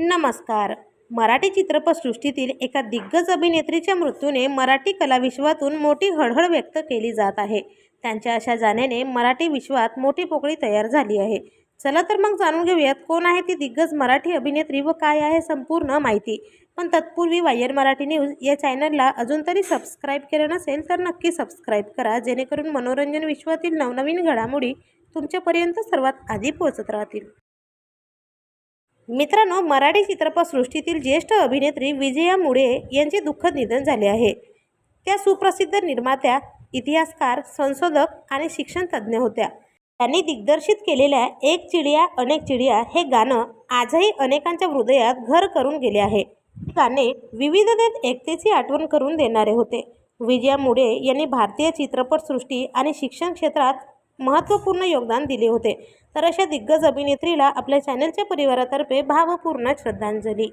नमस्कार. मराठी चित्रपटसृष्टीतील एका दिग्गज अभिनेत्रीच्या मृत्यूने मराठी कलाविश्वातून मोठी हळहळ व्यक्त केली जात आहे. त्यांच्या अशा जाण्याने मराठी विश्वात मोठी पोकळी तयार झाली आहे. चला तर मग जाणून घेऊयात कोण आहे ती दिग्गज मराठी अभिनेत्री व काय आहे संपूर्ण माहिती. पण तत्पूर्वी वायर मराठी न्यूज या चॅनलला अजून तरी सबस्क्राईब केलं नसेल तर नक्की सबस्क्राईब करा जेणेकरून मनोरंजन विश्वातील नवनवीन घडामोडी तुमच्यापर्यंत सर्वात आधी पोहोचत राहतील. मित्रांनो मराठी चित्रपटसृष्टीतील ज्येष्ठ अभिनेत्री विजया मुळे यांचे दुःखद निधन झाले आहे. त्या सुप्रसिद्ध निर्मात्या इतिहासकार संशोधक आणि शिक्षणतज्ज्ञ होत्या. त्यांनी दिग्दर्शित केलेल्या एक चिडिया अनेक चिडिया हे गाणं आजही अनेकांच्या हृदयात घर करून गेले आहे. हे गाणे विविधतेत एकतेची आठवण करून देणारे होते. विजया मुळे यांनी भारतीय चित्रपटसृष्टी आणि शिक्षण क्षेत्रात महत्त्वपूर्ण योगदान दिले होते. तर अशा दिग्गज अभिनेत्रीला आपल्या चॅनलच्या परिवारातर्फे भावपूर्ण श्रद्धांजली.